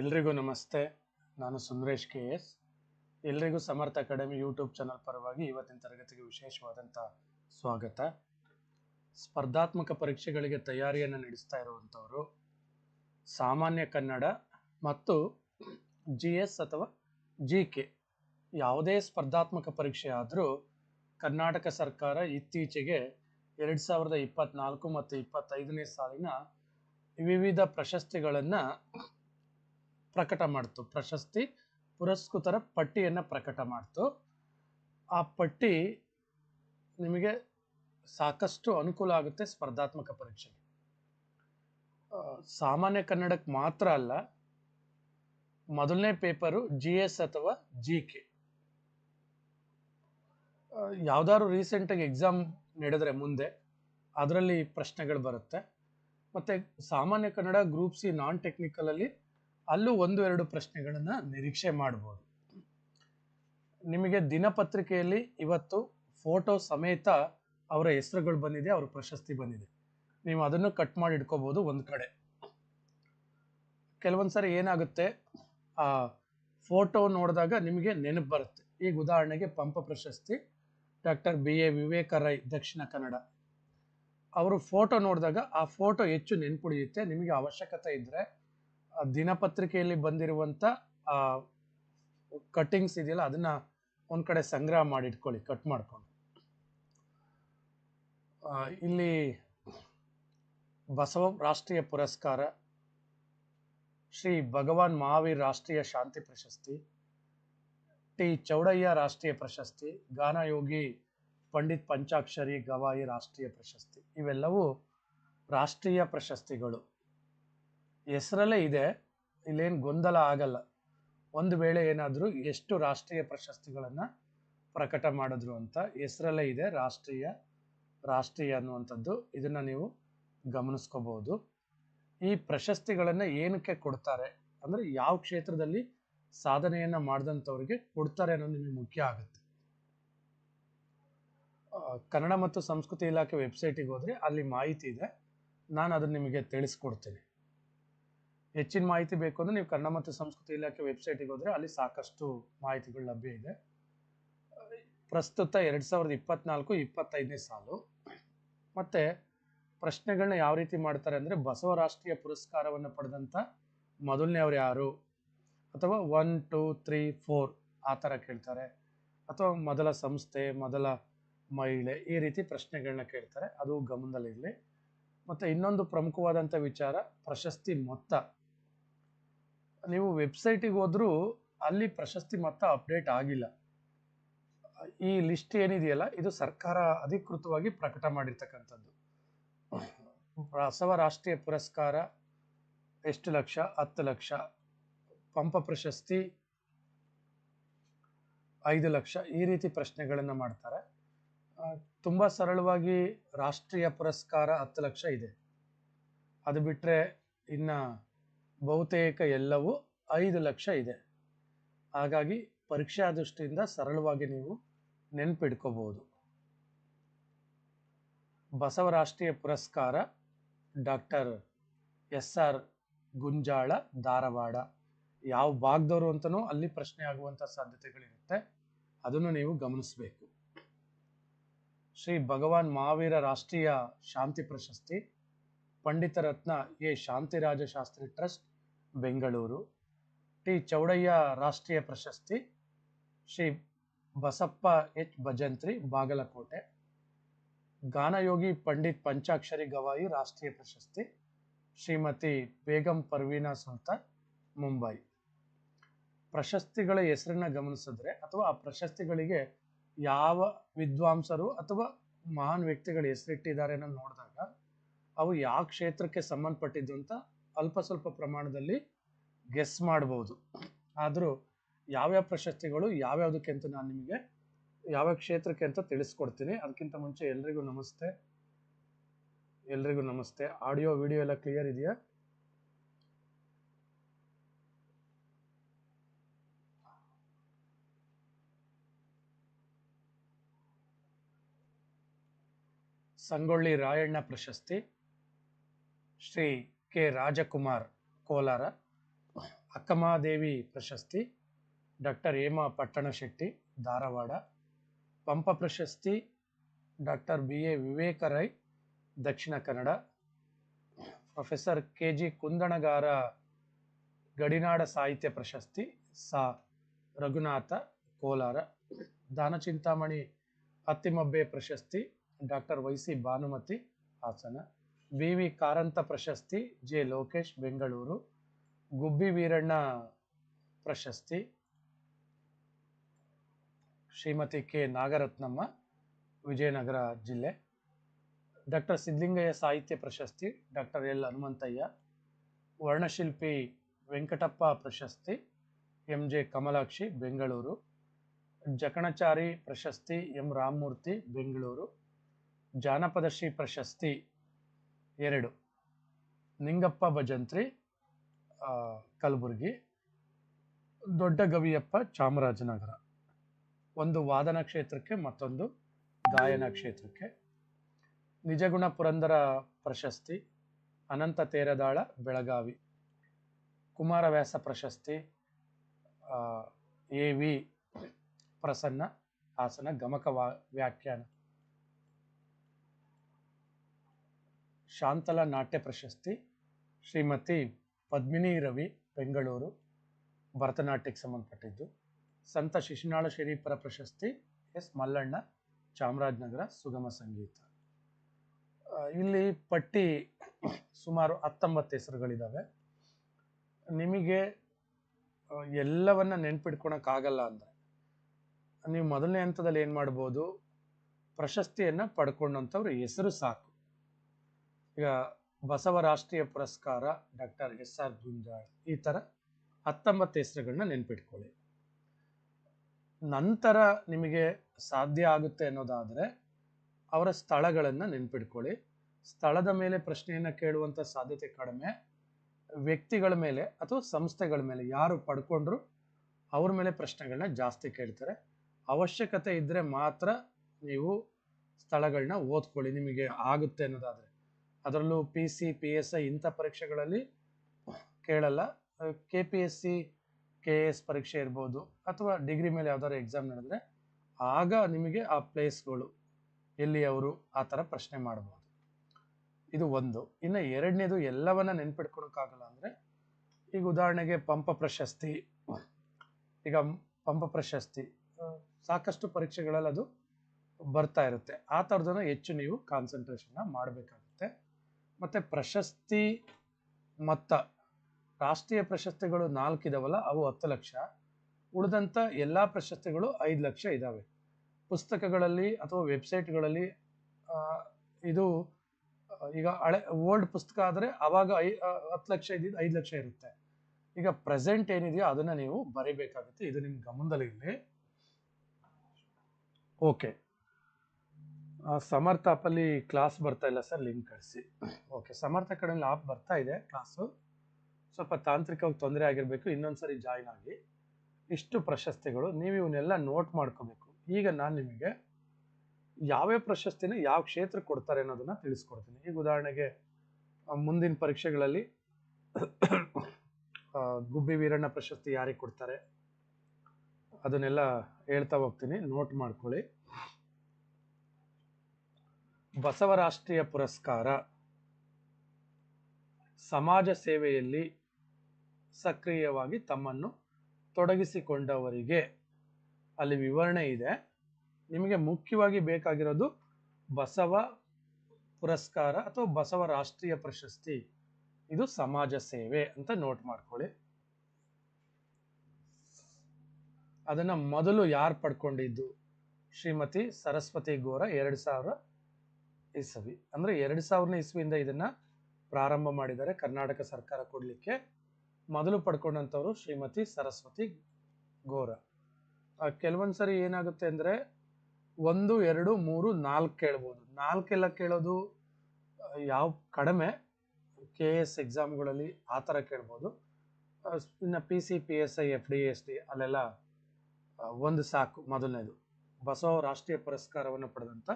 ಎಲ್ರಿಗೂ ನಮಸ್ತೆ. ನಾನು ಸುಂದರೇಶ್ ಕೆ ಎಸ್. ಎಲ್ರಿಗೂ ಸಮರ್ಥ ಅಕಾಡೆಮಿ ಯೂಟ್ಯೂಬ್ ಚಾನಲ್ ಪರವಾಗಿ ಇವತ್ತಿನ ತರಗತಿಗೆ ವಿಶೇಷವಾದಂಥ ಸ್ವಾಗತ. ಸ್ಪರ್ಧಾತ್ಮಕ ಪರೀಕ್ಷೆಗಳಿಗೆ ತಯಾರಿಯನ್ನು ನಡೆಸ್ತಾ ಇರುವಂಥವರು ಸಾಮಾನ್ಯ ಕನ್ನಡ ಮತ್ತು ಜಿ ಎಸ್ ಅಥವಾ ಜಿ ಕೆ. ಯಾವುದೇ ಸ್ಪರ್ಧಾತ್ಮಕ ಪರೀಕ್ಷೆ ಆದರೂ ಕರ್ನಾಟಕ ಸರ್ಕಾರ ಇತ್ತೀಚೆಗೆ ಎರಡು ಸಾವಿರದ ಇಪ್ಪತ್ನಾಲ್ಕು ಮತ್ತು ಇಪ್ಪತ್ತೈದನೇ ಸಾಲಿನ ವಿವಿಧ ಪ್ರಶಸ್ತಿಗಳನ್ನು ಪ್ರಕಟ ಮಾಡ್ತು. ಪ್ರಶಸ್ತಿ, ಪುರಸ್ಕೃತರ ಪಟ್ಟಿಯನ್ನು ಪ್ರಕಟ ಮಾಡ್ತು. ಆ ಪಟ್ಟಿ ನಿಮಗೆ ಸಾಕಷ್ಟು ಅನುಕೂಲ ಆಗುತ್ತೆ ಸ್ಪರ್ಧಾತ್ಮಕ ಪರೀಕ್ಷೆಗೆ. ಸಾಮಾನ್ಯ ಕನ್ನಡಕ್ಕೆ ಮಾತ್ರ ಅಲ್ಲ, ಮೊದಲನೇ ಪೇಪರು ಜಿ ಎಸ್ ಅಥವಾ ಜಿ ಕೆ ಯಾವ್ದಾದ್ರು ರೀಸೆಂಟಾಗಿ ಎಕ್ಸಾಮ್ ನಡೆದ್ರೆ ಮುಂದೆ, ಅದರಲ್ಲಿ ಪ್ರಶ್ನೆಗಳು ಬರುತ್ತೆ. ಮತ್ತೆ ಸಾಮಾನ್ಯ Kannada group C non technical ಅಲ್ಲಿ ಒಂದು ಎರಡು ಪ್ರಶ್ನೆಗಳನ್ನು ನಿರೀಕ್ಷೆ ಮಾಡಬಹುದು ನಿಮಗೆ ದಿನಪತ್ರಿಕೆಯಲ್ಲಿ ಇವತ್ತು ಫೋಟೋ ಸಮೇತ ಅವರ ಹೆಸರುಗಳು ಬಂದಿದೆ, ಅವ್ರ ಪ್ರಶಸ್ತಿ ಬಂದಿದೆ. ನೀವು ಅದನ್ನು ಕಟ್ ಮಾಡಿ ಇಟ್ಕೋಬಹುದು ಒಂದು ಕಡೆ. ಕೆಲವೊಂದ್ಸರಿ ಏನಾಗುತ್ತೆ? ಆ ಫೋಟೋ ನೋಡಿದಾಗ ನಿಮಗೆ ನೆನಪು ಬರುತ್ತೆ. ಈಗ ಉದಾಹರಣೆಗೆ ಪಂಪ ಪ್ರಶಸ್ತಿ, doctor B A Viveka Rai Dakshina Kannada. ಅವರು ಫೋಟೋ ನೋಡಿದಾಗ ಆ ಫೋಟೋ ಹೆಚ್ಚು ನೆನ್ಪುಳಿಯುತ್ತೆ, ನಿಮಗೆ ಅವಶ್ಯಕತೆ ಇದ್ದರೆ ದಿನಪತ್ರಿಕೆಯಲ್ಲಿ ಬಂದಿರುವಂಥ ಕಟ್ಟಿಂಗ್ಸ್ ಇದೆಯಲ್ಲ, ಅದನ್ನ ಒಂದು ಕಡೆ ಸಂಗ್ರಹ ಮಾಡಿ ಇಟ್ಕೊಳ್ಳಿ, ಕಟ್ ಮಾಡ್ಕೊಂಡು. ಇಲ್ಲಿ ಬಸವ ರಾಷ್ಟ್ರೀಯ ಪುರಸ್ಕಾರ, ಶ್ರೀ ಭಗವಾನ್ ಮಹಾವೀರ್ ರಾಷ್ಟ್ರೀಯ ಶಾಂತಿ ಪ್ರಶಸ್ತಿ, ಟಿ ಚೌಡಯ್ಯ ರಾಷ್ಟ್ರೀಯ ಪ್ರಶಸ್ತಿ ಗಾನಯೋಗಿ ಪಂಡಿತ್ ಪಂಚಾಕ್ಷರಿ ಗವಾಯಿ ರಾಷ್ಟ್ರೀಯ ಪ್ರಶಸ್ತಿ, ಇವೆಲ್ಲವೂ ರಾಷ್ಟ್ರೀಯ ಪ್ರಶಸ್ತಿಗಳು. ಹೆಸರಲ್ಲೇ ಇದೆ. ಇಲ್ಲೇನು ಗೊಂದಲ ಆಗಲ್ಲ. ಒಂದು ವೇಳೆ ಏನಾದರೂ ಎಷ್ಟು ರಾಷ್ಟ್ರೀಯ ಪ್ರಶಸ್ತಿಗಳನ್ನು ಪ್ರಕಟ ಮಾಡಿದ್ರು ಅಂತ ಹೆಸರಲ್ಲೇ ಇದೆ ರಾಷ್ಟ್ರೀಯ ರಾಷ್ಟ್ರೀಯ ಅನ್ನುವಂಥದ್ದು. ಇದನ್ನು ನೀವು ಗಮನಿಸ್ಕೋಬಹುದು ಈ ಪ್ರಶಸ್ತಿಗಳನ್ನು ಏನಕ್ಕೆ ಕೊಡ್ತಾರೆ? ಅಂದರೆ ಯಾವ ಕ್ಷೇತ್ರದಲ್ಲಿ ಸಾಧನೆಯನ್ನು ಮಾಡಿದಂಥವ್ರಿಗೆ ಕೊಡ್ತಾರೆ ಅನ್ನೋದು ನಿಮಗೆ ಮುಖ್ಯ ಆಗುತ್ತೆ. ಕನ್ನಡ ಮತ್ತು ಸಂಸ್ಕೃತಿ ಇಲಾಖೆ ವೆಬ್ಸೈಟಿಗೆ ಹೋದರೆ ಅಲ್ಲಿ ಮಾಹಿತಿ ಇದೆ. ನಾನು ಅದನ್ನು ನಿಮಗೆ ತಿಳಿಸ್ಕೊಡ್ತೀನಿ. ಹೆಚ್ಚಿನ ಮಾಹಿತಿ ಬೇಕು ಅಂದರೆ ನೀವು ಕನ್ನಡ ಮತ್ತು ಸಂಸ್ಕೃತಿ ಇಲಾಖೆ ವೆಬ್ಸೈಟಿಗೆ ಹೋದರೆ ಅಲ್ಲಿ ಸಾಕಷ್ಟು ಮಾಹಿತಿಗಳು ಲಭ್ಯ ಇದೆ. ಪ್ರಸ್ತುತ ಎರಡು ಸಾವಿರದ ಇಪ್ಪತ್ನಾಲ್ಕು, ಇಪ್ಪತ್ತೈದನೇ ಸಾಲು. ಮತ್ತು ಪ್ರಶ್ನೆಗಳನ್ನ ಯಾವ ರೀತಿ ಮಾಡ್ತಾರೆ ಅಂದರೆ ಬಸವ ರಾಷ್ಟ್ರೀಯ ಪುರಸ್ಕಾರವನ್ನು ಪಡೆದಂಥ ಮೊದಲನೇ ಅವ್ರು ಯಾರು? ಅಥವಾ ಒನ್ ಟೂ ತ್ರೀ ಫೋರ್ ಆ ಥರ ಕೇಳ್ತಾರೆ. ಅಥವಾ ಮೊದಲ ಸಂಸ್ಥೆ, ಮೊದಲ ಮಹಿಳೆ ಈ ರೀತಿ ಪ್ರಶ್ನೆಗಳನ್ನ ಕೇಳ್ತಾರೆ. ಅದು ಗಮನದಲ್ಲಿರಲಿ. ಮತ್ತು ಇನ್ನೊಂದು ಪ್ರಮುಖವಾದಂಥ ವಿಚಾರ ಪ್ರಶಸ್ತಿ ಮೊತ್ತ. ನೀವು ವೆಬ್ಸೈಟಿಗೆ ಹೋದರೂ ಅಲ್ಲಿ ಪ್ರಶಸ್ತಿ ಮೊತ್ತ ಅಪ್ಡೇಟ್ ಆಗಿಲ್ಲ. ಈ ಲಿಸ್ಟ್ ಏನಿದೆಯಲ್ಲ, ಇದು ಸರ್ಕಾರ ಅಧಿಕೃತವಾಗಿ ಪ್ರಕಟ ಮಾಡಿರ್ತಕ್ಕಂಥದ್ದು. ಬಸವ ರಾಷ್ಟ್ರೀಯ ಪುರಸ್ಕಾರ ಎಷ್ಟು ಲಕ್ಷ? ಹತ್ತು ಲಕ್ಷ. ಪಂಪ ಪ್ರಶಸ್ತಿ ಐದು ಲಕ್ಷ. ಈ ರೀತಿ ಪ್ರಶ್ನೆಗಳನ್ನು ಮಾಡ್ತಾರೆ. ತುಂಬ ಸರಳವಾಗಿ ರಾಷ್ಟ್ರೀಯ ಪುರಸ್ಕಾರ ಹತ್ತು ಲಕ್ಷ ಇದೆ. ಅದು ಬಿಟ್ಟರೆ ಇನ್ನು ಬಹುತೇಕ ಎಲ್ಲವೂ ಐದು ಲಕ್ಷ ಇದೆ. ಹಾಗಾಗಿ ಪರೀಕ್ಷಾ ದೃಷ್ಟಿಯಿಂದ ಸರಳವಾಗಿ ನೀವು ನೆನ್ಪಿಡ್ಕೋಬಹುದು ಬಸವರಾಷ್ಟ್ರೀಯ ಪುರಸ್ಕಾರ, doctor S R Gunjal, Dharwad. ಯಾವ ಭಾಗದವರು ಅಂತನೂ ಅಲ್ಲಿ ಪ್ರಶ್ನೆ ಆಗುವಂಥ ಸಾಧ್ಯತೆಗಳಿರುತ್ತೆ. ಅದನ್ನು ನೀವು ಗಮನಿಸಬೇಕು. ಶ್ರೀ ಭಗವಾನ್ ಮಹಾವೀರ ರಾಷ್ಟ್ರೀಯ ಶಾಂತಿ ಪ್ರಶಸ್ತಿ, Pandita Ratna A. Shantiraja Shastri trust Bengaluru. T. Chowdaiah ರಾಷ್ಟ್ರೀಯ ಪ್ರಶಸ್ತಿ, ಶ್ರೀ ಬಸಪ್ಪ ಎಚ್. ಭಜಂತ್ರಿ, ಬಾಗಲಕೋಟೆ. ಗಾನಯೋಗಿ ಪಂಡಿತ್ ಪಂಚಾಕ್ಷರಿ ಗವಾಯಿ ರಾಷ್ಟ್ರೀಯ ಪ್ರಶಸ್ತಿ, ಶ್ರೀಮತಿ ಬೇಗಂ ಪರ್ವೀನಾ ಸುಲ್ತಾನ್ ಮುಂಬೈ. ಪ್ರಶಸ್ತಿಗಳ ಹೆಸರನ್ನ ಗಮನಿಸಿದ್ರೆ ಅಥವಾ ಆ ಪ್ರಶಸ್ತಿಗಳಿಗೆ ಯಾವ ವಿದ್ವಾಂಸರು ಅಥವಾ ಮಹಾನ್ ವ್ಯಕ್ತಿಗಳು ಹೆಸರಿಟ್ಟಿದ್ದಾರೆ ಅನ್ನೋದು ನೋಡಿದಾಗ, ಅವು ಯಾವ ಕ್ಷೇತ್ರಕ್ಕೆ ಸಂಬಂಧಪಟ್ಟಿದ್ದು ಅಂತ ಅಲ್ಪ ಸ್ವಲ್ಪ ಪ್ರಮಾಣದಲ್ಲಿ ಗೆಸ್ ಮಾಡ್ಬೋದು. ಆದರೂ ಯಾವ್ಯಾವ ಪ್ರಶಸ್ತಿಗಳು ಯಾವ್ಯಾವುದಕ್ಕೆ ಅಂತ ನಾನು ನಿಮಗೆ ಯಾವ ಕ್ಷೇತ್ರಕ್ಕೆ ಅಂತ ತಿಳಿಸ್ಕೊಡ್ತೀನಿ. ಅದಕ್ಕಿಂತ ಮುಂಚೆ ಎಲ್ರಿಗೂ ನಮಸ್ತೆ. ಎಲ್ರಿಗೂ ನಮಸ್ತೆ. ಆಡಿಯೋ, ವಿಡಿಯೋ ಎಲ್ಲ ಕ್ಲಿಯರ್ ಇದೆಯಾ? ಸಂಗೊಳ್ಳಿ ರಾಯಣ್ಣ ಪ್ರಶಸ್ತಿ. ಶ್ರೀ ಕೆ ರಾಜಕುಮಾರ್ ಕೋಲಾರ, ಅಕ್ಕಮಾದೇವಿ ಪ್ರಶಸ್ತಿ, ಡಾಕ್ಟರ್ ಹೇಮಾ ಪಟ್ಟಣಶೆಟ್ಟಿ ಧಾರವಾಡ, ಪಂಪ ಪ್ರಶಸ್ತಿ, doctor B A Viveka Rai Dakshina Kannada, professor K G Kundanagar ಗಡಿನಾಡ ಸಾಹಿತ್ಯ ಪ್ರಶಸ್ತಿ ಸಾ. ರಘುನಾಥ ಕೋಲಾರ ದಾನಚಿಂತಾಮಣಿ ಅತ್ತಿಮಬ್ಬೆ ಪ್ರಶಸ್ತಿ doctor Y C Bhanumathi Hassan. V V Karanth ಪ್ರಶಸ್ತಿ, ಜೆ ಲೋಕೇಶ್, ಬೆಂಗಳೂರು. ಗುಬ್ಬಿ ವೀರಣ್ಣ ಪ್ರಶಸ್ತಿ. ಶ್ರೀಮತಿ ಕೆ ನಾಗರತ್ನಮ್ಮ, ವಿಜಯನಗರ ಜಿಲ್ಲೆ. ಡಾಕ್ಟರ್ ಸಿದ್ಧಲಿಂಗಯ್ಯ ಸಾಹಿತ್ಯ ಪ್ರಶಸ್ತಿ, ಡಾಕ್ಟರ್ ಎಲ್ ಹನುಮಂತಯ್ಯ. ವರ್ಣಶಿಲ್ಪಿ ವೆಂಕಟಪ್ಪ ಪ್ರಶಸ್ತಿ, ಎಂ ಜೆ ಕಮಲಾಕ್ಷಿ, ಬೆಂಗಳೂರು. ಜಕಣಚಾರಿ ಪ್ರಶಸ್ತಿ, ಎಂ ರಾಮಮೂರ್ತಿ, ಬೆಂಗಳೂರು. ಜಾನಪದಶ್ರೀ ಪ್ರಶಸ್ತಿ ಎರಡು. ನಿಂಗಪ್ಪ ಭಜಂತ್ರಿ ಕಲಬುರಗಿ. ದೊಡ್ಡ ಗವಿಯಪ್ಪ ಚಾಮರಾಜನಗರ. ಒಂದು ವಾದನ ಕ್ಷೇತ್ರಕ್ಕೆ, ಮತ್ತೊಂದು ಗಾಯನ ಕ್ಷೇತ್ರಕ್ಕೆ. ನಿಜಗುಣ ಪುರಂದರ ಪ್ರಶಸ್ತಿ, ಅನಂತ ತೇರದಾಳ ಬೆಳಗಾವಿ. ಕುಮಾರವ್ಯಾಸ ಪ್ರಶಸ್ತಿ ಎ ವಿ ಪ್ರಸನ್ನ ಹಾಸನ ಗಮಕ ವಾ- ವ್ಯಾಖ್ಯಾನ. ಶಾಂತಲ ನಾಟ್ಯ ಪ್ರಶಸ್ತಿ, ಶ್ರೀಮತಿ ಪದ್ಮಿನಿ ರವಿ, ಬೆಂಗಳೂರು, ಭರತನಾಟ್ಯಕ್ಕೆ ಸಂಬಂಧಪಟ್ಟಿದ್ದು. ಸಂತ ಶಿಶುನಾಳ ಶರೀಫರ ಪ್ರಶಸ್ತಿ, ಎಸ್ ಮಲ್ಲಣ್ಣ, ಚಾಮರಾಜನಗರ ಸುಗಮ ಸಂಗೀತ. ಇಲ್ಲಿ ಪಟ್ಟಿ ಸುಮಾರು ಹತ್ತೊಂಬತ್ತು ಹೆಸರುಗಳಿದ್ದಾವೆ ನಿಮಗೆ ಎಲ್ಲವನ್ನು ನೆನ್ಪಿಟ್ಕೊಳಕ್ಕಾಗಲ್ಲ ಅಂದರೆ, ನೀವು ಮೊದಲನೇ ಹಂತದಲ್ಲಿ ಏನು ಮಾಡ್ಬೋದು, ಪ್ರಶಸ್ತಿಯನ್ನು ಪಡ್ಕೊಂಡಂಥವ್ರ ಹೆಸರು ಸಾಕು. ಈಗ ಬಸವ ರಾಷ್ಟ್ರೀಯ ಪುರಸ್ಕಾರ ಡಾಕ್ಟರ್ ಎಸ್ ಆರ್ ಗುಂಜಾಳ್ ಈ ಥರ ಹತ್ತೊಂಬತ್ತು ಹೆಸರುಗಳನ್ನ ನೆನ್ಪಿಟ್ಕೊಳ್ಳಿ. ನಂತರ ನಿಮಗೆ ಸಾಧ್ಯ ಆಗುತ್ತೆ ಅನ್ನೋದಾದರೆ ಅವರ ಸ್ಥಳಗಳನ್ನು ನೆನ್ಪಿಟ್ಕೊಳ್ಳಿ. ಸ್ಥಳದ ಮೇಲೆ ಪ್ರಶ್ನೆಯನ್ನು ಕೇಳುವಂಥ ಸಾಧ್ಯತೆ ಕಡಿಮೆ. ವ್ಯಕ್ತಿಗಳ ಮೇಲೆ ಅಥವಾ ಸಂಸ್ಥೆಗಳ ಮೇಲೆ ಯಾರು ಪಡ್ಕೊಂಡ್ರು ಅವ್ರ ಮೇಲೆ ಪ್ರಶ್ನೆಗಳನ್ನ ಜಾಸ್ತಿ ಕೇಳ್ತಾರೆ. ಅವಶ್ಯಕತೆ ಇದ್ದರೆ ಮಾತ್ರ ನೀವು ಸ್ಥಳಗಳನ್ನ ಓದ್ಕೊಳ್ಳಿ. ನಿಮಗೆ ಆಗುತ್ತೆ ಅನ್ನೋದಾದರೆ. ಅದರಲ್ಲೂ P C P S I ಇಂಥ ಪರೀಕ್ಷೆಗಳಲ್ಲಿ ಕೇಳಲ್ಲ. K P S C K S ಪರೀಕ್ಷೆ ಇರ್ಬೋದು ಅಥವಾ ಡಿಗ್ರಿ ಮೇಲೆ ಯಾವ್ದಾದ್ರು ಎಕ್ಸಾಮ್ ನಡೆದ್ರೆ ಆಗ ನಿಮಗೆ ಆ ಪ್ಲೇಸ್ಗಳು ಎಲ್ಲಿ ಅವರು ಆ ಥರ ಪ್ರಶ್ನೆ ಮಾಡ್ಬೋದು. ಇದು ಒಂದು. ಇನ್ನು ಎರಡನೇದು ಎಲ್ಲವನ್ನ ನೆನ್ಪಿಟ್ಕೊಳಕ್ಕಾಗಲ್ಲ ಅಂದರೆ ಈಗ ಉದಾಹರಣೆಗೆ ಪಂಪ ಪ್ರಶಸ್ತಿ, ಈಗ ಪಂಪ ಪ್ರಶಸ್ತಿ ಸಾಕಷ್ಟು ಪರೀಕ್ಷೆಗಳಲ್ಲಿ ಅದು ಬರ್ತಾ ಇರುತ್ತೆ. ಆ ಥರದನ್ನ ಹೆಚ್ಚು ನೀವು ಕಾನ್ಸಂಟ್ರೇಷನ್ನ ಮಾಡಬೇಕಾಗುತ್ತೆ. ಮತ್ತು ಪ್ರಶಸ್ತಿ ಮೊತ್ತ. ರಾಷ್ಟ್ರೀಯ ಪ್ರಶಸ್ತಿಗಳು ನಾಲ್ಕು ಇದಾವಲ್ಲ, ಅವು ಹತ್ತು ಲಕ್ಷ. ಉಳಿದಂಥ ಎಲ್ಲ ಪ್ರಶಸ್ತಿಗಳು ಐದು ಲಕ್ಷ ಇದ್ದಾವೆ ಪುಸ್ತಕಗಳಲ್ಲಿ ಅಥವಾ ವೆಬ್ಸೈಟ್ಗಳಲ್ಲಿ ಇದು, ಈಗ ಹಳೆ, ಓಲ್ಡ್ ಪುಸ್ತಕ ಆದರೆ ಆವಾಗ ಐ ಹತ್ತು ಲಕ್ಷ ಇದ್ದಿದ್ದು ಐದು ಲಕ್ಷ ಇರುತ್ತೆ. ಈಗ ಪ್ರೆಸೆಂಟ್ ಏನಿದೆಯೋ ಅದನ್ನ ನೀವು ಬರೀಬೇಕಾಗುತ್ತೆ. ಇದು ನಿಮ್ಮ ಗಮನದಲ್ಲಿ ಓಕೆ. ಸಮರ್ಥ ಆಪಲ್ಲಿ ಕ್ಲಾಸ್ ಬರ್ತಾ ಇಲ್ಲ ಸರ್ ಲಿಂಕ್ ಕಳಿಸಿ. ಓಕೆ ಸಮರ್ಥ ಕಡೆಯಲ್ಲಿ ಆಪ್ ಬರ್ತಾ ಇದೆ ಕ್ಲಾಸು ಸ್ವಲ್ಪ ತಾಂತ್ರಿಕವಾಗಿ ತೊಂದರೆ ಆಗಿರಬೇಕು, ಇನ್ನೊಂದ್ಸರಿ ಜಾಯ್ನ್ ಆಗಿ. ಇಷ್ಟು ಪ್ರಶಸ್ತಿಗಳು, ನೀವು ಇವನ್ನೆಲ್ಲ ನೋಟ್ ಮಾಡ್ಕೋಬೇಕು. ಈಗ ನಾನು ನಿಮಗೆ ಯಾವ್ಯಾವ ಪ್ರಶಸ್ತಿನ ಯಾವ ಕ್ಷೇತ್ರಕ್ಕೆ ಕೊಡ್ತಾರೆ ಅನ್ನೋದನ್ನು ತಿಳಿಸ್ಕೊಡ್ತೀನಿ. ಈಗ ಉದಾಹರಣೆಗೆ ಮುಂದಿನ ಪರೀಕ್ಷೆಗಳಲ್ಲಿ ಗುಬ್ಬಿ ವೀರಣ್ಣ ಪ್ರಶಸ್ತಿ ಯಾರಿಗೆ ಕೊಡ್ತಾರೆ? ಅದನ್ನೆಲ್ಲ ಹೇಳ್ತಾ ಹೋಗ್ತೀನಿ ನೋಟ್ ಮಾಡ್ಕೊಳ್ಳಿ. ಬಸವ ರಾಷ್ಟ್ರೀಯ ಪುರಸ್ಕಾರ ಸಮಾಜ ಸೇವೆಯಲ್ಲಿ ಸಕ್ರಿಯವಾಗಿ ತಮ್ಮನ್ನು ತೊಡಗಿಸಿಕೊಂಡವರಿಗೆ ಅಲ್ಲಿ ವಿವರಣೆ ಇದೆ. ನಿಮಗೆ ಮುಖ್ಯವಾಗಿ ಬೇಕಾಗಿರೋದು ಬಸವ ಪುರಸ್ಕಾರ ಅಥವಾ ಬಸವ ರಾಷ್ಟ್ರೀಯ ಪ್ರಶಸ್ತಿ. ಇದು ಸಮಾಜ ಸೇವೆ ಅಂತ ನೋಟ್ ಮಾಡ್ಕೊಳ್ಳಿ. ಅದನ್ನ ಮೊದಲು ಯಾರು ಪಡ್ಕೊಂಡಿದ್ದು? ಶ್ರೀಮತಿ ಸರಸ್ವತಿ ಗೋರ, ಎರಡು ಸಾವಿರ ಇಸವಿ. ಅಂದ್ರೆ ಎರಡು ಸಾವಿರನೇ ಇಸ್ವಿಯಿಂದ ಇದನ್ನ ಪ್ರಾರಂಭ ಮಾಡಿದ್ದಾರೆ ಕರ್ನಾಟಕ ಸರ್ಕಾರ ಕೊಡ್ಲಿಕ್ಕೆ. ಮೊದಲು ಪಡ್ಕೊಂಡಂಥವ್ರು ಶ್ರೀಮತಿ ಸರಸ್ವತಿ ಗೋರ ಕೆಲವೊಂದು ಸರಿ ಏನಾಗುತ್ತೆ ಅಂದ್ರೆ ಒಂದು, ಎರಡು, ಮೂರು, ನಾಲ್ಕು ಕೇಳ್ಬೋದು. ನಾಲ್ಕೆಲ್ಲ ಕೇಳೋದು ಯಾವ ಕಡಿಮೆ, ಕೆ ಎಸ್ ಎಕ್ಸಾಮ್ಗಳಲ್ಲಿ ಆ ಥರ ಕೇಳ್ಬೋದು. ಇನ್ನು P C, P S I, F D, S D ಅಲ್ಲೆಲ್ಲ ಒಂದು ಸಾಕು ಮೊದಲನೇದು. ಬಸವ ರಾಷ್ಟ್ರೀಯ ಪುರಸ್ಕಾರವನ್ನು ಪಡೆದಂಥ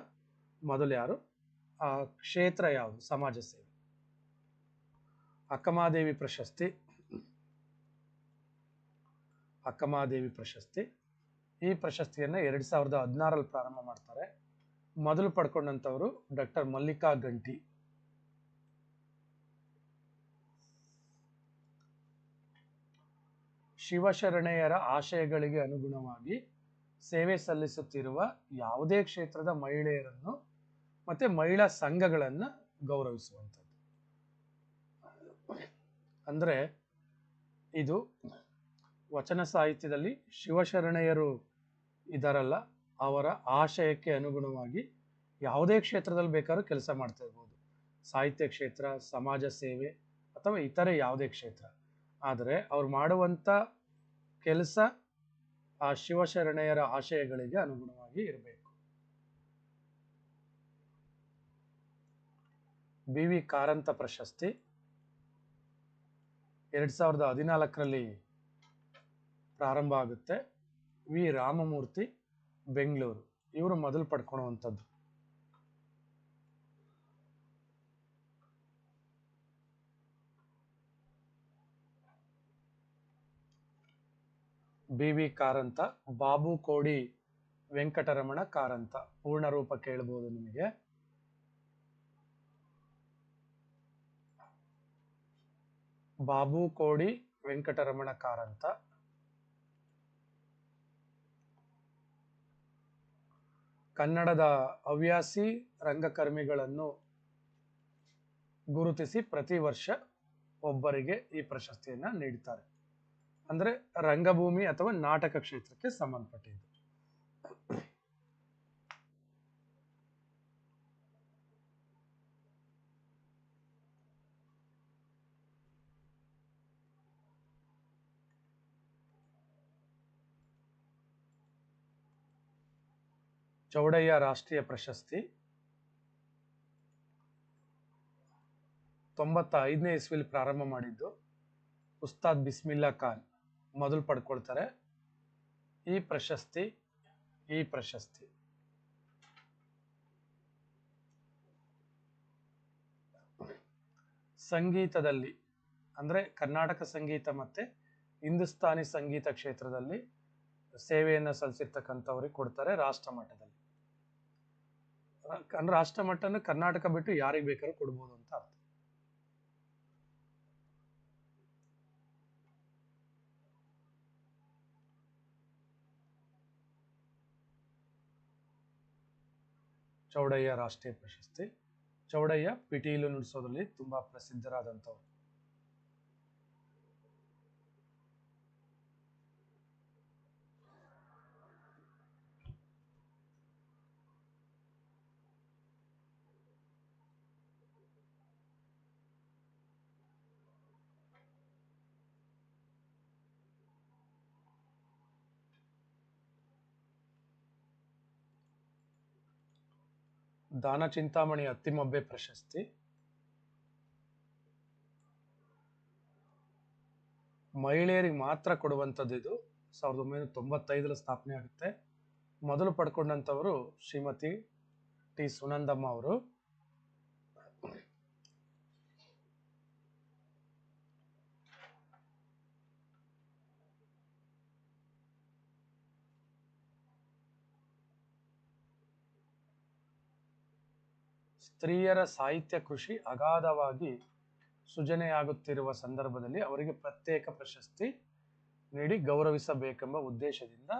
ಮೊದಲು ಯಾರು? ಆ ಕ್ಷೇತ್ರ ಯಾವುದು? ಸಮಾಜ ಸೇವೆ. ಅಕ್ಕಮಾದೇವಿ ಪ್ರಶಸ್ತಿ. ಅಕ್ಕಮಾದೇವಿ ಪ್ರಶಸ್ತಿ. ಈ ಪ್ರಶಸ್ತಿಯನ್ನು ಎರಡು ಸಾವಿರದ ಹದಿನಾರಲ್ಲಿ ಪ್ರಾರಂಭ ಮಾಡ್ತಾರೆ. ಮೊದಲು ಪಡ್ಕೊಂಡಂಥವರು ಡಾಕ್ಟರ್ ಮಲ್ಲಿಕಾ ಗಂಟಿ. ಶಿವಶರಣೆಯರ ಆಶಯಗಳಿಗೆ ಅನುಗುಣವಾಗಿ ಸೇವೆ ಸಲ್ಲಿಸುತ್ತಿರುವ ಯಾವುದೇ ಕ್ಷೇತ್ರದ ಮಹಿಳೆಯರನ್ನು ಮತ್ತೆ ಮಹಿಳಾ ಸಂಘಗಳನ್ನು ಗೌರವಿಸುವಂಥದ್ದು. ಅಂದ್ರೆ ಇದು ವಚನ ಸಾಹಿತ್ಯದಲ್ಲಿ ಶಿವಶರಣೆಯರು ಇದಾರಲ್ಲ, ಅವರ ಆಶಯಕ್ಕೆ ಅನುಗುಣವಾಗಿ ಯಾವುದೇ ಕ್ಷೇತ್ರದಲ್ಲಿ ಬೇಕಾದ್ರೂ ಕೆಲಸ ಮಾಡ್ತಾ ಇರ್ಬೋದು. ಸಾಹಿತ್ಯ ಕ್ಷೇತ್ರ, ಸಮಾಜ ಸೇವೆ ಅಥವಾ ಇತರೆ ಯಾವುದೇ ಕ್ಷೇತ್ರ. ಆದರೆ ಅವ್ರು ಮಾಡುವಂಥ ಕೆಲಸ ಆ ಶಿವಶರಣೆಯರ ಆಶಯಗಳಿಗೆ ಅನುಗುಣವಾಗಿ ಇರಬೇಕು. ಬಿ ವಿ ಕಾರಂತ ಪ್ರಶಸ್ತಿ. ಎರಡು ಸಾವಿರದ ಹದಿನಾಲ್ಕರಲ್ಲಿ ಪ್ರಾರಂಭ ಆಗುತ್ತೆ. ವಿ ರಾಮಮೂರ್ತಿ, ಬೆಂಗಳೂರು. ಇವರು ಮೊದಲು ಪಡ್ಕೊಳ್ಳುವಂಥದ್ದು ಬಿ ವಿ ಕಾರಂತ, ಬಾಬು ಕೋಡಿ ವೆಂಕಟರಮಣ ಕಾರಂತ. ಪೂರ್ಣ ರೂಪ ಕೇಳ್ಬೋದು ನಿಮಗೆ. ಬಾಬು ಕೋಡಿ ವೆಂಕಟರಮಣ ಕಾರಂತ ಕನ್ನಡದ ಹವ್ಯಾಸಿ ರಂಗಕರ್ಮಿಗಳನ್ನು ಗುರುತಿಸಿ ಪ್ರತಿ ವರ್ಷ ಒಬ್ಬರಿಗೆ ಈ ಪ್ರಶಸ್ತಿಯನ್ನ ನೀಡ್ತಾರೆ. ಅಂದ್ರೆ ರಂಗಭೂಮಿ ಅಥವಾ ನಾಟಕ ಕ್ಷೇತ್ರಕ್ಕೆ ಸಂಬಂಧಪಟ್ಟಿದ್ದು. ಚೌಡಯ್ಯ ರಾಷ್ಟ್ರೀಯ ಪ್ರಶಸ್ತಿ. ತೊಂಬತ್ತ ಐದನೇ ಇಸ್ವಿಲಿ ಪ್ರಾರಂಭ ಮಾಡಿದ್ದು ಉಸ್ತಾದ್ ಬಿಸ್ಮಿಲ್ಲಾ ಖಾನ್ ಮೊದಲು ಪಡ್ಕೊಳ್ತಾರೆ. ಈ ಪ್ರಶಸ್ತಿ ಈ ಪ್ರಶಸ್ತಿ. ಸಂಗೀತದಲ್ಲಿ ಅಂದ್ರೆ ಕರ್ನಾಟಕ ಸಂಗೀತ ಮತ್ತೆ ಹಿಂದೂಸ್ತಾನಿ ಸಂಗೀತ ಕ್ಷೇತ್ರದಲ್ಲಿ ಸೇವೆಯನ್ನು ಸಲ್ಲಿಸಿರ್ತಕ್ಕಂಥವ್ರಿಗೆ ಕೊಡ್ತಾರೆ ರಾಷ್ಟ್ರ ಮಟ್ಟದಲ್ಲಿ. ಅಂದ್ರೆ ರಾಷ್ಟ್ರ ಮಟ್ಟನ ಕರ್ನಾಟಕ ಬಿಟ್ಟು ಯಾರಿಗೆ ಬೇಕಾದ್ರೂ ಕೊಡ್ಬೋದು ಅಂತ ಅರ್ಥ. ಚೌಡಯ್ಯ ರಾಷ್ಟ್ರೀಯ ಪ್ರಶಸ್ತಿ. ಚೌಡಯ್ಯ ಪಿಟೀಲು ನುಡಿಸೋದ್ರಲ್ಲಿ ತುಂಬಾ ಪ್ರಸಿದ್ಧರಾದಂಥವ್ರು. ದಾನ ಚಿಂತಾಮಣಿ ಅತ್ತಿಮಬ್ಬೆ ಪ್ರಶಸ್ತಿ. ಮಹಿಳೆಯರಿಗೆ ಮಾತ್ರ ಕೊಡುವಂಥದ್ದು ಇದು. ಸಾವಿರದ ಒಂಬೈನೂರ ತೊಂಬತ್ತೈದರ ಸ್ಥಾಪನೆ ಆಗುತ್ತೆ. ಮೊದಲು ಪಡ್ಕೊಂಡಂಥವರು ಶ್ರೀಮತಿ ಟಿ ಸುನಂದಮ್ಮ ಅವರು. ಸ್ತ್ರೀಯರ ಸಾಹಿತ್ಯ ಕೃಷಿ ಅಗಾಧವಾಗಿ ಸೃಜನೆಯಾಗುತ್ತಿರುವ ಸಂದರ್ಭದಲ್ಲಿ ಅವರಿಗೆ ಪ್ರತ್ಯೇಕ ಪ್ರಶಸ್ತಿ ನೀಡಿ ಗೌರವಿಸಬೇಕೆಂಬ ಉದ್ದೇಶದಿಂದ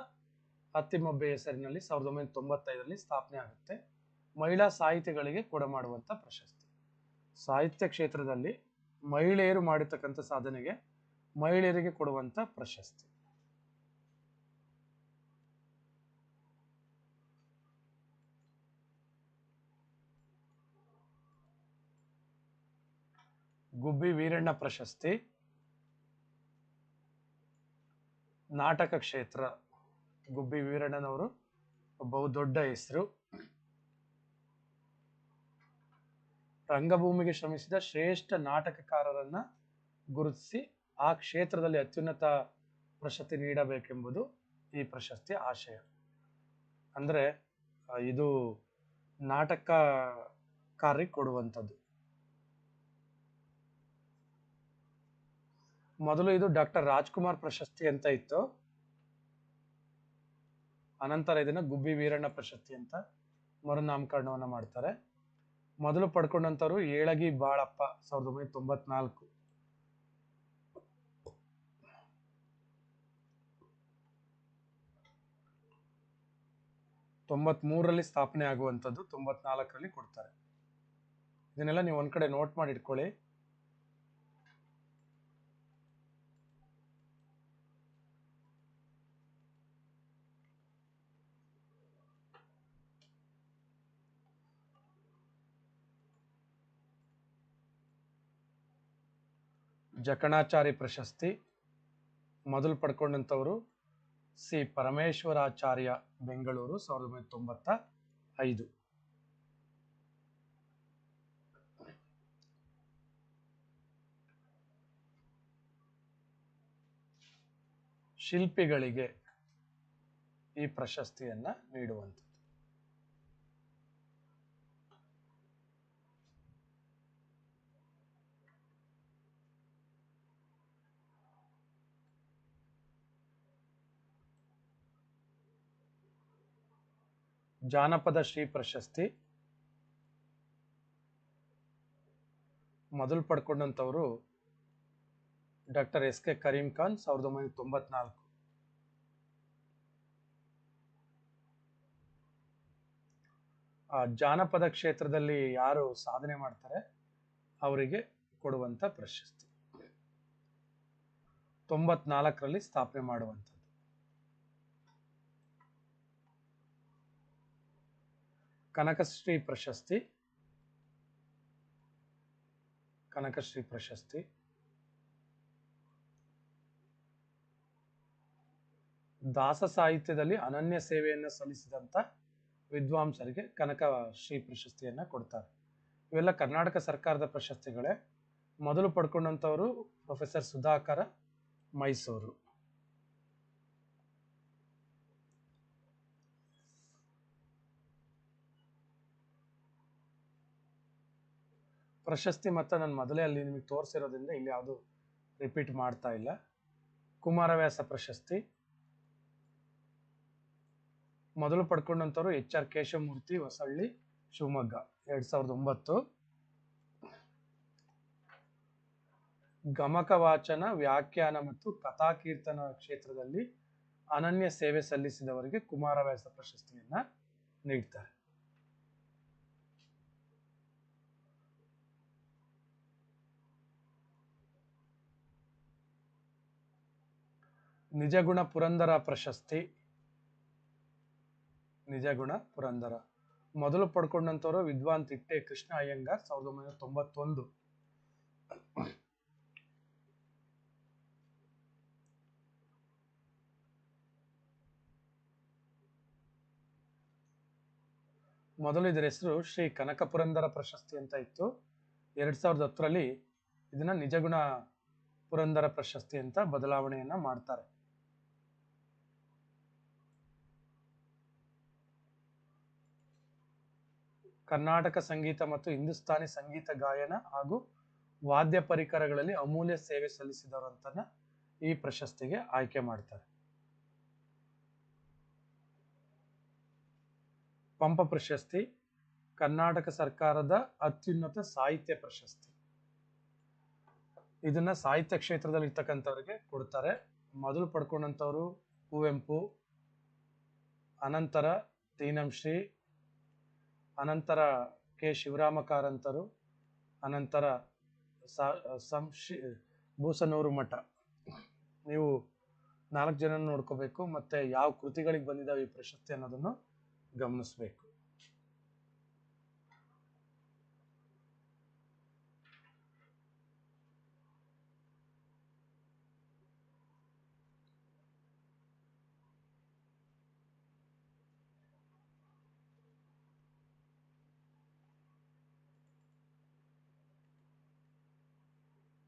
ಅತ್ತಿಮಬ್ಬೆ ಹೆಸರಿನಲ್ಲಿ ಸಾವಿರದ ಒಂಬೈನೂರ ತೊಂಬತ್ತೈದರಲ್ಲಿ ಸ್ಥಾಪನೆ ಆಗುತ್ತೆ. ಮಹಿಳಾ ಸಾಹಿತಿಗಳಿಗೆ ಕೊಡಮಾಡುವಂಥ ಪ್ರಶಸ್ತಿ. ಸಾಹಿತ್ಯ ಕ್ಷೇತ್ರದಲ್ಲಿ ಮಹಿಳೆಯರು ಮಾಡಿರ್ತಕ್ಕಂಥ ಸಾಧನೆಗೆ ಮಹಿಳೆಯರಿಗೆ ಕೊಡುವಂಥ ಪ್ರಶಸ್ತಿ. ಗುಬ್ಬಿ ವೀರಣ್ಣ ಪ್ರಶಸ್ತಿ. ನಾಟಕ ಕ್ಷೇತ್ರ, ಗುಬ್ಬಿ ವೀರಣ್ಣನವರು ಬಹು ದೊಡ್ಡ ಹೆಸರು. ರಂಗಭೂಮಿಗೆ ಶ್ರಮಿಸಿದ ಶ್ರೇಷ್ಠ ನಾಟಕಕಾರರನ್ನ ಗುರುತಿಸಿ ಆ ಕ್ಷೇತ್ರದಲ್ಲಿ ಅತ್ಯುನ್ನತ ಪ್ರಶಸ್ತಿ ನೀಡಬೇಕೆಂಬುದು ಈ ಪ್ರಶಸ್ತಿಯ ಆಶಯ. ಅಂದ್ರೆ ಇದು ಇದು ಕಾರ್ಯ ಕೊಡುವಂಥದ್ದು. ಮೊದಲು ಇದು ಡಾಕ್ಟರ್ ರಾಜ್ಕುಮಾರ್ ಪ್ರಶಸ್ತಿ ಅಂತ ಇತ್ತು. ಅನಂತರ ಇದನ್ನ ಗುಬ್ಬಿ ವೀರಣ್ಣ ಪ್ರಶಸ್ತಿ ಅಂತ ಮರುನಾಮಕರಣವನ್ನು ಮಾಡ್ತಾರೆ. ಮೊದಲು ಪಡ್ಕೊಂಡಂತವ್ರು ಏಳಗಿ ಬಾಳಪ್ಪ ಸಾವಿರದ ಒಂಬೈನೂರ ತೊಂಬತ್ನಾಲ್ಕು. ತೊಂಬತ್ಮೂರರಲ್ಲಿ ಸ್ಥಾಪನೆ ಆಗುವಂಥದ್ದು ತೊಂಬತ್ನಾಲ್ಕರಲ್ಲಿ ಕೊಡ್ತಾರೆ. ಇದನ್ನೆಲ್ಲ ನೀವು ಒಂದು ಕಡೆ ನೋಟ್ ಮಾಡಿ ಇಟ್ಕೊಳ್ಳಿ. ಜಕಣಾಚಾರಿ ಪ್ರಶಸ್ತಿ ಮೊದಲು ಪಡ್ಕೊಂಡಂಥವರು ಸಿ ಪರಮೇಶ್ವರಾಚಾರ್ಯ ಬೆಂಗಳೂರು ಸಾವಿರದ ಒಂಬೈನೂರ ತೊಂಬತ್ತ ಐದು. ಶಿಲ್ಪಿಗಳಿಗೆ ಈ ಪ್ರಶಸ್ತಿಯನ್ನ ನೀಡುವಂಥದ್ದು ಜಾನಪದ ಶ್ರೀ ಪ್ರಶಸ್ತಿ. ಮೊದಲು ಪಡ್ಕೊಂಡಂಥವರು doctor S K Karim Khan ಸಾವಿರದ ಒಂಬೈನೂರ ತೊಂಬತ್ನಾಲ್ಕು. ಆ ಜಾನಪದ ಕ್ಷೇತ್ರದಲ್ಲಿ ಯಾರು ಸಾಧನೆ ಮಾಡ್ತಾರೆ ಅವರಿಗೆ ಕೊಡುವಂತ ಪ್ರಶಸ್ತಿ. ತೊಂಬತ್ನಾಲ್ಕರಲ್ಲಿ ಸ್ಥಾಪನೆ ಮಾಡುವಂಥದ್ದು. ಕನಕಶ್ರೀ ಪ್ರಶಸ್ತಿ. ಕನಕಶ್ರೀ ಪ್ರಶಸ್ತಿ. ದಾಸ ಸಾಹಿತ್ಯದಲ್ಲಿ ಅನನ್ಯ ಸೇವೆಯನ್ನು ಸಲ್ಲಿಸಿದಂತ ವಿದ್ವಾಂಸರಿಗೆ ಕನಕ ಶ್ರೀ ಪ್ರಶಸ್ತಿಯನ್ನ ಕೊಡ್ತಾರೆ. ಇವೆಲ್ಲ ಕರ್ನಾಟಕ ಸರ್ಕಾರದ ಪ್ರಶಸ್ತಿಗಳೇ. ಮೊದಲು ಪಡ್ಕೊಂಡಂಥವರು ಪ್ರೊಫೆಸರ್ ಸುಧಾಕರ ಮೈಸೂರು. ಪ್ರಶಸ್ತಿ ಮತ್ತು ನಾನು ಮೊದಲೇ ಅಲ್ಲಿ ನಿಮಗೆ ತೋರಿಸಿರೋದ್ರಿಂದ ಇಲ್ಲಿ ಯಾವುದು ರಿಪೀಟ್ ಮಾಡ್ತಾ ಇಲ್ಲ. ಕುಮಾರವ್ಯಾಸ ಪ್ರಶಸ್ತಿ. ಮೊದಲು ಪಡ್ಕೊಂಡಂಥವ್ರು ಎಚ್ ಆರ್ ಕೇಶವಮೂರ್ತಿ ಹೊಸಳ್ಳಿ, ಶಿವಮೊಗ್ಗ, ಎರಡು ಸಾವಿರದ ಒಂಬತ್ತು. ಗಮಕ ವಾಚನ, ವ್ಯಾಖ್ಯಾನ ಮತ್ತು ಕಥಾಕೀರ್ತನ ಕ್ಷೇತ್ರದಲ್ಲಿ ಅನನ್ಯ ಸೇವೆ ಸಲ್ಲಿಸಿದವರಿಗೆ ಕುಮಾರವ್ಯಾಸ ಪ್ರಶಸ್ತಿಯನ್ನ ನೀಡ್ತಾರೆ. ನಿಜಗುಣ ಪುರಂದರ ಪ್ರಶಸ್ತಿ. ನಿಜಗುಣ ಪುರಂದರ. ಮೊದಲು ಪಡ್ಕೊಂಡಂತವರು ವಿದ್ವಾನ್ ತಿಟ್ಟೆ ಕೃಷ್ಣ ಅಯ್ಯಂಗಾರ್ ಸಾವಿರದ ಒಂಬೈನೂರ ತೊಂಬತ್ತೊಂದು. ಮೊದಲು ಇದರ ಹೆಸರು ಶ್ರೀ ಕನಕ ಪುರಂದರ ಪ್ರಶಸ್ತಿ ಅಂತ ಇತ್ತು. ಎರಡ್ ಸಾವಿರದ ಹತ್ತರಲ್ಲಿ ಇದನ್ನ ನಿಜಗುಣ ಪುರಂದರ ಪ್ರಶಸ್ತಿ ಅಂತ ಬದಲಾವಣೆಯನ್ನ ಮಾಡ್ತಾರೆ. ಕರ್ನಾಟಕ ಸಂಗೀತ ಮತ್ತು ಹಿಂದೂಸ್ತಾನಿ ಸಂಗೀತ ಗಾಯನ ಹಾಗೂ ವಾದ್ಯ ಪರಿಕರಗಳಲ್ಲಿ ಅಮೂಲ್ಯ ಸೇವೆ ಸಲ್ಲಿಸಿದವರಂತನ್ನ ಈ ಪ್ರಶಸ್ತಿಗೆ ಆಯ್ಕೆ ಮಾಡ್ತಾರೆ. ಪಂಪ ಪ್ರಶಸ್ತಿ, ಕರ್ನಾಟಕ ಸರ್ಕಾರದ ಅತ್ಯುನ್ನತ ಸಾಹಿತ್ಯ ಪ್ರಶಸ್ತಿ. ಇದನ್ನ ಸಾಹಿತ್ಯ ಕ್ಷೇತ್ರದಲ್ಲಿ ಇರ್ತಕ್ಕಂಥವ್ರಿಗೆ ಕೊಡ್ತಾರೆ. ಮೊದಲು ಪಡ್ಕೊಂಡಂಥವ್ರು ಕುವೆಂಪು ಅನಂತರ ತೀನಂಶ್ರೀ ಅನಂತರ ಕೆ. ಶಿವರಾಮ ಕಾರಂತರು ಅನಂತರ ಸಂಶಿ, ಬೂಸನೂರು ಮಠ. ನೀವು ನಾಲ್ಕು ಜನ ನೋಡ್ಕೋಬೇಕು, ಮತ್ತೆ ಯಾವ ಕೃತಿಗಳಿಗೆ ಬಂದಿದ್ದಾವೆ ಈ ಪ್ರಶಸ್ತಿ ಅನ್ನೋದನ್ನು ಗಮನಿಸಬೇಕು.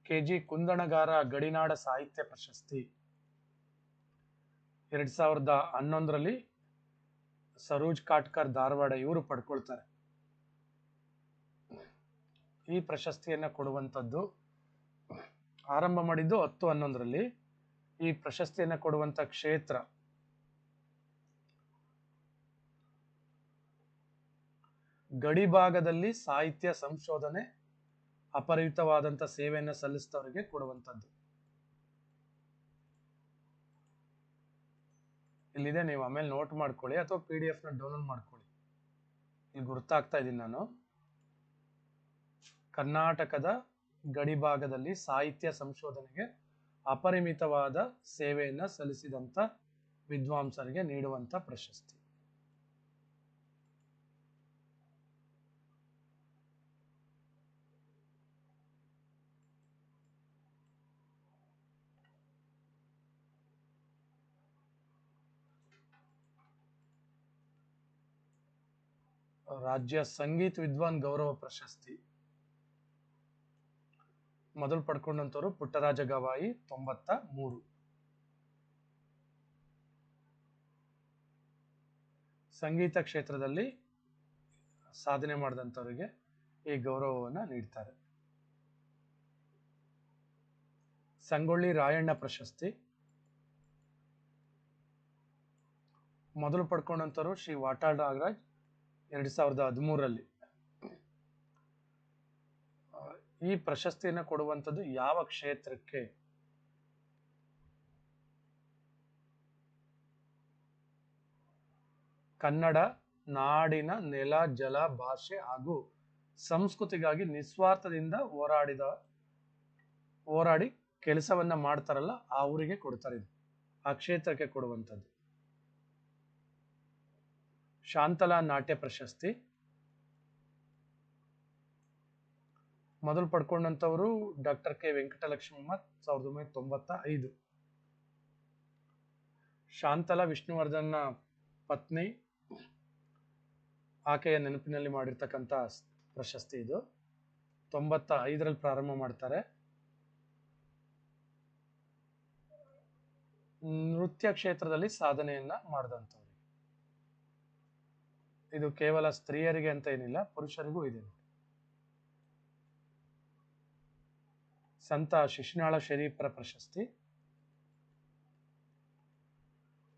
ಕೆಜಿ ಕುಂದಣಗಾರ ಗಡಿನಾಡ ಸಾಹಿತ್ಯ ಪ್ರಶಸ್ತಿ. ಎರಡ್ ಸಾವಿರದ ಹನ್ನೊಂದರಲ್ಲಿ ಸರೋಜ್ ಕಾಟ್ಕರ್ ಧಾರವಾಡ ಇವರು ಪಡ್ಕೊಳ್ತಾರೆ. ಈ ಪ್ರಶಸ್ತಿಯನ್ನು ಕೊಡುವಂಥದ್ದು ಆರಂಭ ಮಾಡಿದ್ದು ಹತ್ತು ಹನ್ನೊಂದರಲ್ಲಿ. ಈ ಪ್ರಶಸ್ತಿಯನ್ನು ಕೊಡುವಂಥ ಕ್ಷೇತ್ರ ಗಡಿ ಭಾಗದಲ್ಲಿ ಸಾಹಿತ್ಯ ಸಂಶೋಧನೆ ಅಪರಿಮಿತವಾದಂತ ಸೇವೆಯನ್ನು ಸಲ್ಲಿಸಿದವರಿಗೆ ಕೊಡುವಂಥದ್ದು. ಇಲ್ಲಿದೆ, ನೀವು ಆಮೇಲೆ ನೋಟ್ ಮಾಡ್ಕೊಳ್ಳಿ ಅಥವಾ ಪಿ ಡಿ ಎಫ್ನ ಡೌನ್ಲೋಡ್ ಮಾಡ್ಕೊಳ್ಳಿ. ಇಲ್ಲಿ ಗುರ್ತಾಗ್ತಾ ಇದ್ದೀನಿ ನಾನು. ಕರ್ನಾಟಕದ ಗಡಿಭಾಗದಲ್ಲಿ ಸಾಹಿತ್ಯ ಸಂಶೋಧನೆಗೆ ಅಪರಿಮಿತವಾದ ಸೇವೆಯನ್ನು ಸಲ್ಲಿಸಿದಂತ ವಿದ್ವಾಂಸರಿಗೆ ನೀಡುವಂತ ಪ್ರಶಸ್ತಿ. ರಾಜ್ಯ ಸಂಗೀತ ವಿದ್ವಾನ್ ಗೌರವ ಪ್ರಶಸ್ತಿ. ಮೊದಲು ಪಡ್ಕೊಂಡಂತವರು ಪುಟ್ಟರಾಜ ಗವಾಯಿ, ತೊಂಬತ್ತ ಮೂರು. ಸಂಗೀತ ಕ್ಷೇತ್ರದಲ್ಲಿ ಸಾಧನೆ ಮಾಡಿದಂಥವರಿಗೆ ಈ ಗೌರವವನ್ನು ನೀಡ್ತಾರೆ. ಸಂಗೊಳ್ಳಿ ರಾಯಣ್ಣ ಪ್ರಶಸ್ತಿ. ಮೊದಲು ಪಡ್ಕೊಂಡಂತವರು ಶ್ರೀ ವಾಟಾಳ್ ನಾಗರಾಜ್ ಎರಡ್ ಸಾವಿರದ ಹದಿಮೂರರಲ್ಲಿ. ಈ ಪ್ರಶಸ್ತಿಯನ್ನು ಕೊಡುವಂಥದ್ದು ಯಾವ ಕ್ಷೇತ್ರಕ್ಕೆ? ಕನ್ನಡ ನಾಡಿನ ನೆಲ, ಜಲ, ಭಾಷೆ ಹಾಗೂ ಸಂಸ್ಕೃತಿಗಾಗಿ ನಿಸ್ವಾರ್ಥದಿಂದ ಹೋರಾಡಿದ, ಹೋರಾಡಿ ಕೆಲಸವನ್ನ ಮಾಡ್ತಾರಲ್ಲ, ಆ ಊರಿಗೆ ಕೊಡ್ತಾರೆ ಆ ಕ್ಷೇತ್ರಕ್ಕೆ ಕೊಡುವಂಥದ್ದು. ಶಾಂತಲಾ ನಾಟ್ಯ ಪ್ರಶಸ್ತಿ. ಮೊದಲು ಪಡ್ಕೊಂಡಂಥವರು ಡಾಕ್ಟರ್ ಕೆ ವೆಂಕಟಲಕ್ಷ್ಮಮ್ಮ ಸಾವಿರದ ಒಂಬೈನೂರ ತೊಂಬತ್ತ ಐದು ಶಾಂತಲಾ ವಿಷ್ಣುವರ್ಧನ್ನ ಪತ್ನಿ. ಆಕೆಯ ನೆನಪಿನಲ್ಲಿ ಮಾಡಿರ್ತಕ್ಕಂಥ ಪ್ರಶಸ್ತಿ ಇದು. ತೊಂಬತ್ತ ಐದರಲ್ಲಿ ಪ್ರಾರಂಭ ಮಾಡ್ತಾರೆ. ನೃತ್ಯ ಕ್ಷೇತ್ರದಲ್ಲಿ ಸಾಧನೆಯನ್ನ ಮಾಡಿದಂಥವ್ರು. ಇದು ಕೇವಲ ಸ್ತ್ರೀಯರಿಗೆ ಅಂತ ಏನಿಲ್ಲ, ಪುರುಷರಿಗೂ ಇದೆ. ಸಂತ ಶಿಶುನಾಳ ಶರೀಫರ ಪ್ರಶಸ್ತಿ.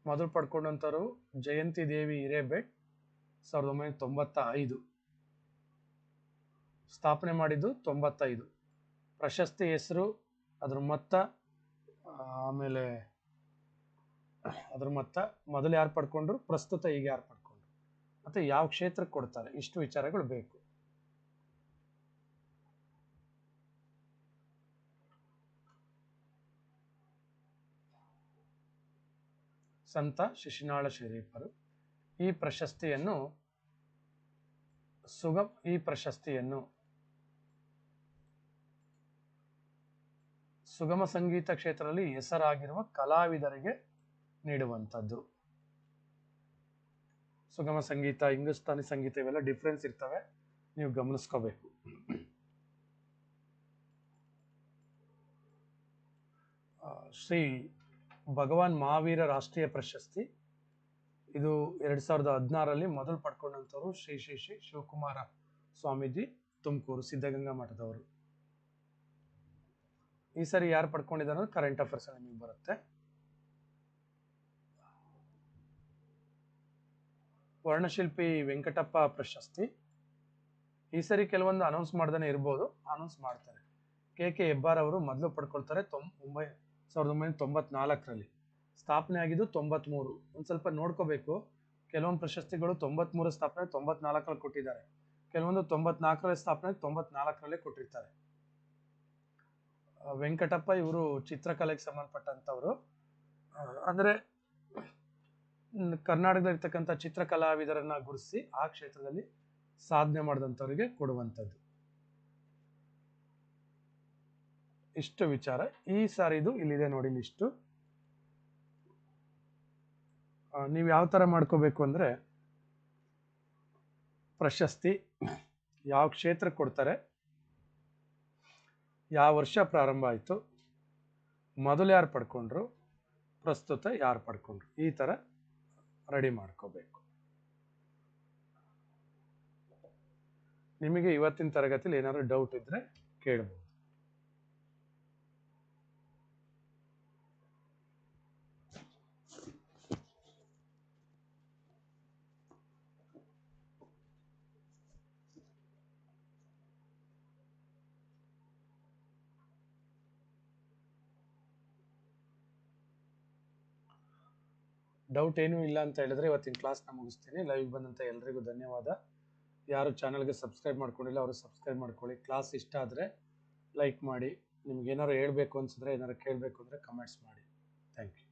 ಮೊದಲು ಪಡ್ಕೊಂಡಂಥವರು ಜಯಂತಿ ದೇವಿ ಹಿರೇಬೆಟ್, ಸಾವಿರದ ಒಂಬೈನೂರ ತೊಂಬತ್ತ ಐದು ಸ್ಥಾಪನೆ ಮಾಡಿದ್ದು ತೊಂಬತ್ತೈದು. ಪ್ರಶಸ್ತಿ ಹೆಸರು ಅದ್ರ ಮೊತ್ತ, ಆಮೇಲೆ ಅದ್ರ ಮೊತ್ತ ಮೊದಲು ಯಾರು ಪಡ್ಕೊಂಡ್ರು, ಪ್ರಸ್ತುತ ಈಗ ಯಾರು ಮತ್ತೆ ಯಾವ ಕ್ಷೇತ್ರಕ್ಕೆ ಕೊಡ್ತಾರೆ? ಇಷ್ಟು ವಿಚಾರಗಳು ಬೇಕು. ಸಂತ ಶಿಶಿನಾಳ ಶರೀಫರು ಈ ಪ್ರಶಸ್ತಿಯನ್ನು ಸುಗಮ, ಈ ಪ್ರಶಸ್ತಿಯನ್ನು ಸುಗಮ ಸಂಗೀತ ಕ್ಷೇತ್ರದಲ್ಲಿ ಹೆಸರಾಗಿರುವ ಕಲಾವಿದರಿಗೆ ನೀಡುವಂಥದ್ದು. ಸುಗಮ ಸಂಗೀತ ಹಿಂದೂಸ್ತಾನಿ ಸಂಗೀತ ಇವೆಲ್ಲ ಡಿಫ್ರೆನ್ಸ್ ಇರ್ತವೆ. ನೀವು ಗಮನಿಸ್ಕೋಬೇಕು. ಶ್ರೀ ಭಗವಾನ್ ಮಹಾವೀರ ರಾಷ್ಟ್ರೀಯ ಪ್ರಶಸ್ತಿ. ಇದು ಎರಡ್ ಸಾವಿರದ ಹದಿನಾರಲ್ಲಿ ಮೊದಲು ಪಡ್ಕೊಂಡಂಥವ್ರು ಶ್ರೀ ಶ್ರೀ ಶ್ರೀ ಶಿವಕುಮಾರ ಸ್ವಾಮೀಜಿ ತುಮಕೂರು ಸಿದ್ಧಗಂಗಾ ಮಠದವರು. ಈ ಸರಿ ಯಾರು ಪಡ್ಕೊಂಡಿದ್ದಾರೆ ಕರೆಂಟ್ ಅಫೇರ್ಸ್ ನಿಮಗೆ ಬರುತ್ತೆ. ವರ್ಣಶಿಲ್ಪಿ ವೆಂಕಟಪ್ಪ ಪ್ರಶಸ್ತಿ. ಈ ಸರಿ ಕೆಲವೊಂದು ಅನೌನ್ಸ್ ಮಾಡ್ದೇ ಇರ್ಬೋದು ಅನೌನ್ಸ್ ಮಾಡ್ತಾರೆ. ಕೆ ಕೆ ಹೆಬ್ಬಾರ್ ಅವರು ಮೊದಲು ಪಡ್ಕೊಳ್ತಾರೆ ತೊಂಬ ಒಂಬೈ, ಸಾವಿರದ ಒಂಬೈನೂರ ತೊಂಬತ್ನಾಲ್ಕರಲ್ಲಿ. ಸ್ಥಾಪನೆ ಆಗಿದ್ದು ತೊಂಬತ್ಮೂರು. ಒಂದು ಸ್ವಲ್ಪ ನೋಡ್ಕೋಬೇಕು. ಕೆಲವೊಂದು ಪ್ರಶಸ್ತಿಗಳು ತೊಂಬತ್ಮೂರು ಸ್ಥಾಪನೆ, ತೊಂಬತ್ನಾಲ್ಕರಲ್ಲಿ ಕೊಟ್ಟಿದ್ದಾರೆ. ಕೆಲವೊಂದು ತೊಂಬತ್ನಾಲ್ಕರಲ್ಲಿ ಸ್ಥಾಪನೆ, ತೊಂಬತ್ನಾಲ್ಕರಲ್ಲೇ ಕೊಟ್ಟಿರ್ತಾರೆ. ವೆಂಕಟಪ್ಪ ಇವರು ಚಿತ್ರಕಲೆಗೆ ಸಂಬಂಧಪಟ್ಟಂಥವ್ರು. ಅಂದರೆ ಕರ್ನಾಟಕದಲ್ಲಿರ್ತಕ್ಕಂಥ ಚಿತ್ರಕಲಾವಿದರನ್ನ ಗುರುತಿಸಿ ಆ ಕ್ಷೇತ್ರದಲ್ಲಿ ಸಾಧನೆ ಮಾಡಿದಂಥವ್ರಿಗೆ ಕೊಡುವಂಥದ್ದು. ಇಷ್ಟು ವಿಚಾರ. ಈ ಸಾರಿದು ಇಲ್ಲಿದೆ ನೋಡಿ ಇಷ್ಟು ನೀವು ಯಾವ ಥರ ಮಾಡ್ಕೋಬೇಕು ಅಂದರೆ ಪ್ರಶಸ್ತಿ ಯಾವ ಕ್ಷೇತ್ರಕ್ಕೆ ಕೊಡ್ತಾರೆ, ಯಾವ ವರ್ಷ ಪ್ರಾರಂಭ ಆಯಿತು, ಮೊದಲು ಯಾರು ಪಡ್ಕೊಂಡ್ರು, ಪ್ರಸ್ತುತ ಯಾರು ಪಡ್ಕೊಂಡ್ರು, ಈ ಥರ ರೆಡಿ ಮಾಡ್ಕೋಬೇಕು. ನಿಮಗೆ ಇವತ್ತಿನ ತರಗತಿಲಿ ಏನಾದರೂ ಡೌಟ್ ಇದ್ದರೆ ಕೇಳ್ಬೋದು. ಡೌಟ್ ಏನೂ ಇಲ್ಲ ಅಂತ ಹೇಳಿದ್ರೆ ಇವತ್ತಿನ ಕ್ಲಾಸ್ನ ಮುಗಿಸ್ತೀನಿ. ಲೈವ್ ಬಂದಂಥ ಎಲ್ರಿಗೂ ಧನ್ಯವಾದ. ಯಾರು ಚಾನಲ್ಗೆ ಸಬ್ಸ್ಕ್ರೈಬ್ ಮಾಡ್ಕೊಂಡಿಲ್ಲ, ಅವರು ಸಬ್ಸ್ಕ್ರೈಬ್ ಮಾಡ್ಕೊಳ್ಳಿ. ಕ್ಲಾಸ್ ಇಷ್ಟ ಆದರೆ ಲೈಕ್ ಮಾಡಿ. ನಿಮ್ಗೆ ಏನಾರು ಹೇಳಬೇಕು ಅನ್ಸಿದ್ರೆ, ಏನಾರು ಕೇಳಬೇಕು ಅಂದರೆ ಕಮೆಂಟ್ಸ್ ಮಾಡಿ. Thank you